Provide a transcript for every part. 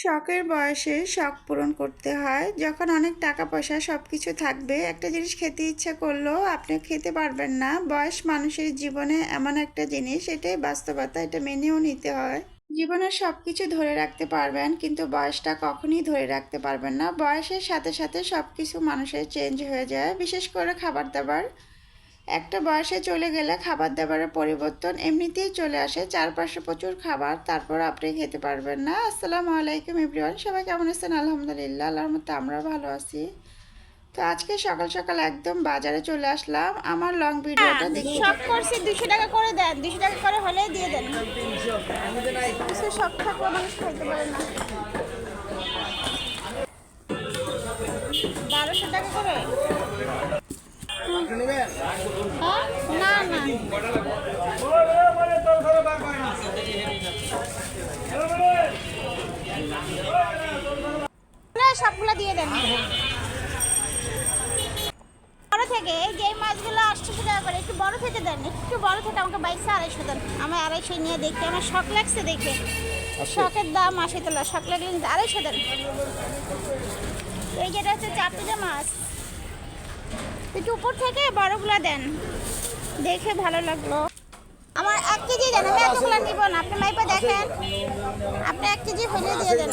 শখের বয়সে শখ পূরণ করতে হয়। যখন অনেক টাকা পয়সা সব কিছু থাকবে, একটা জিনিস খেতে ইচ্ছা করলেও আপনি খেতে পারবেন না। বয়স মানুষের জীবনে এমন একটা জিনিস, এটাই বাস্তবতা, এটা মেনেও নিতে হয়। জীবনের সব কিছু ধরে রাখতে পারবেন, কিন্তু বয়সটা কখনই ধরে রাখতে পারবেন না। বয়সের সাথে সাথে সব কিছু মানুষের চেঞ্জ হয়ে যায়, বিশেষ করে খাবার দাবার। একটা বয়সে চলে গেলে খাবার দাবারের পরিবর্তন এমনিতেই চলে আসে। চারপাশে প্রচুর খাবার তারপর আপনি খেতে পারবেন না। আসসালামু আলাইকুম এভরিওয়ান সবাই কেমন আছেন? আলহামদুলিল্লাহ আল্লাহর মতো আমরা ভালো আছি। তো আজকে সকাল সকাল একদম বাজারে চলে আসলাম। আমার লং ভিডিওটা দেখি সব করছি দুশো টাকা করে দেন। দুশো টাকা করে হলে দিয়ে দেন। থাকলে মানুষ খাইতে পারে না। বারোশো টাকা করে? না না। সবগুলো দিয়ে দেন। বড় থেকে এই যে মাছগুলো আটশোশো টাকা করে। একটু বড় থেকে দেন। একটু বড় থেকে আমাকে বাইশে আড়াইশো দেন। আমার আড়াইশো নিয়ে দেখি। আমার শখ লাগছে দেখে। শখের দাম আশি তোলা। শখ লাগলে আড়াইশো দেন। এই যেটা হচ্ছে চারটে মাছ একটু উপর থেকে বড়গুলো দেন। দেখে ভালো লাগল। আমার এক কেজি দেন, আমি এতগুলো নিব না। আপনি মাইপা দেখেন। আপনি এক কেজি হলে দিয়ে দেন।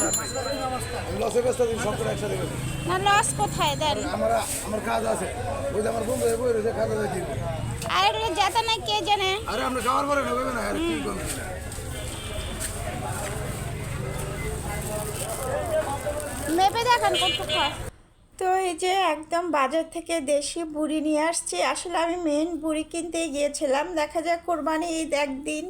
না লস কোথায়? দেন। আমার আমার কাজ আছে ওই আমার বন্ধু বই রয়েছে কাজ আছে আর এগুলো যেতে না কে জানে? আরে আমরা খাওয়ার পরে নেবে না আর কি করব মেপে দেখেন হয়। তো এই যে একদম বাজার থেকে দেশি বুড়ি নিয়ে আসছি, আসলে আমি মেন বুড়ি কিনতে গিয়েছিলাম। দেখা যায় কোরবানি ঈদ একদিন।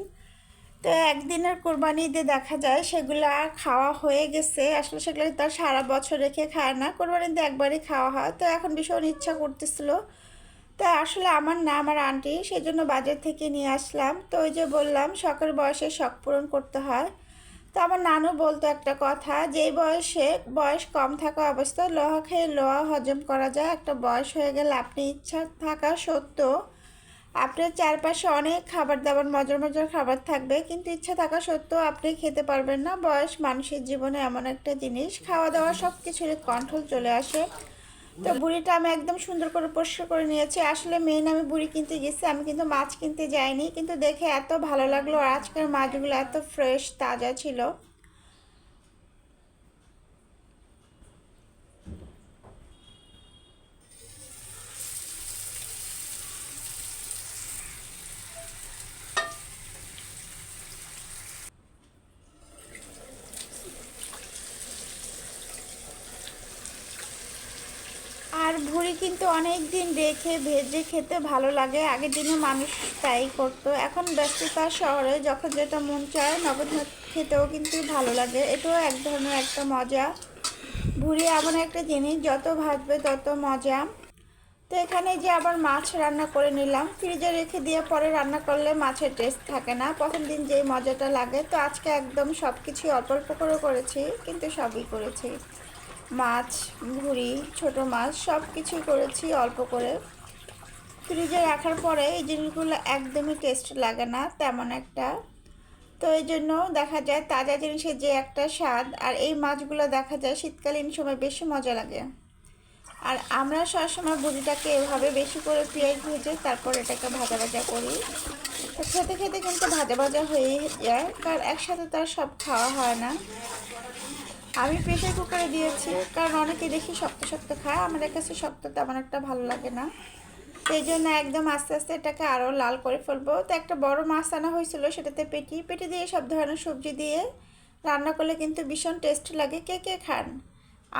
তো একদিনের কোরবানি ঈদে দেখা যায় সেগুলো খাওয়া হয়ে গেছে। আসলে সেগুলো তার সারা বছর রেখে খায় না। কোরবানি ঈদে একবারই খাওয়া হয়। তো এখন ভীষণ ইচ্ছা করতেছিল। তো আসলে আমার না, আমার আন্টি, সেজন্য বাজার থেকে নিয়ে আসলাম। তো ওই যে বললাম, শখের বয়সে শখ পূরণ করতে হয়। তো আমার নানু বলতো একটা কথা, যেই বয়সে, বয়স কম থাকা অবস্থায় লোহা খেয়ে লোহা হজম করা যায়। একটা বয়স হয়ে গেলে আপনি ইচ্ছা থাকা সত্ত্বেও আপনার চারপাশে অনেক খাবার দাবার মজার মজার খাবার থাকবে। কিন্তু ইচ্ছা থাকা সত্ত্বেও আপনি খেতে পারবেন না। বয়স মানুষের জীবনে এমন একটা জিনিস খাওয়া দাওয়া সব কিছুরই কন্ট্রোল চলে আসে। তো বুড়িটা আমি একদম সুন্দর করে পরিষ্কার করে নিয়েছি। আসলে মেন আমি বুড়ি কিনতে গেছি, আমি কিন্তু মাছ কিনতে যাইনি। কিন্তু দেখে এত ভালো লাগল, আর আজকের মাছগুলো এত ফ্রেশ তাজা ছিল আর ভুড়ি কিন্তু অনেক দিন রেখে ভেজে খেতে ভালো লাগে। আগের দিনে মানুষ তাই করতো। এখন ব্যস্ততার শহরে যখন যেটা মন চায়, নগদ খেতেও কিন্তু ভালো লাগে। এটাও এক ধরনের একটা মজা। ভুড়ি এমন একটা জিনিস, যত ভাজবে তত মজা। তো এখানে যে আবার মাছ রান্না করে নিলাম। ফ্রিজে রেখে দিয়ে পরে রান্না করলে মাছের টেস্ট থাকে না। প্রথম দিন যেই মজাটা লাগে। তো আজকে একদম সব কিছুই অল্প অল্প করে করেছি, কিন্তু সবই করেছি। মাছ ভুড়ি ছোট মাছ সব কিছুই করেছি অল্প করে। ফ্রিজে রাখার পরে এই জিনিসগুলো একদমই টেস্ট লাগে না, তেমন একটা। তো এই জন্য দেখা যায় তাজা জিনিসের যে একটা স্বাদ, আর এই মাছগুলো দেখা যায় শীতকালীন সময় বেশি মজা লাগে। আর আমরা সবসময় বুড়িটাকে এভাবে বেশি করে পেঁয়াজ ভেজে তারপর এটাকে ভাজা ভাজা করি। তো খেতে খেতে কিন্তু ভাজা ভাজা হয়ে যায়, কারণ একসাথে তো আর সব খাওয়া হয় না। আমি প্রেশার কুকারে দিয়েছি, কারণ অনেকে দেখি শক্ত শক্ত খায়, আমাদের কাছে শক্ত তেমন একটা ভালো লাগে না। সেই জন্য একদম আস্তে আস্তে এটাকে আরও লাল করে ফেলব। তো একটা বড় মাছ আনা হয়েছিল সেটাতে পেটি পেটি দিয়ে সব ধরনের সবজি দিয়ে রান্না করলে কিন্তু ভীষণ টেস্ট লাগে। কে কে খান?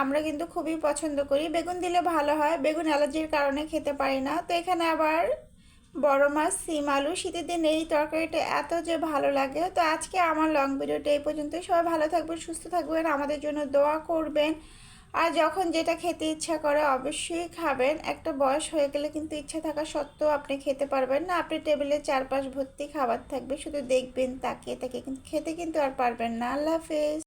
আমরা কিন্তু খুবই পছন্দ করি। বেগুন দিলে ভালো হয়, বেগুন অ্যালার্জির কারণে খেতে পারি না। তো এখানে আবার বড় মাছ সিম আলু, শীতের দিন এই তরকারিটা এত যে ভালো লাগে। তো আজকে আমার লং ভিডিওটা এই পর্যন্ত। সবাই ভালো থাকবেন, সুস্থ থাকবেন, আমাদের জন্য দোয়া করবেন। আর যখন যেটা খেতে ইচ্ছা করে অবশ্যই খাবেন। একটা বয়স হয়ে গেলে কিন্তু ইচ্ছা থাকা সত্ত্বেও আপনি খেতে পারবেন না। আপনি টেবিলে চারপাশ ভর্তি খাবার থাকবে, শুধু দেখবেন, তাকিয়ে তাকিয়ে কিন্তু খেতে কিন্তু আর পারবেন না। আল্লাহ হাফেজ।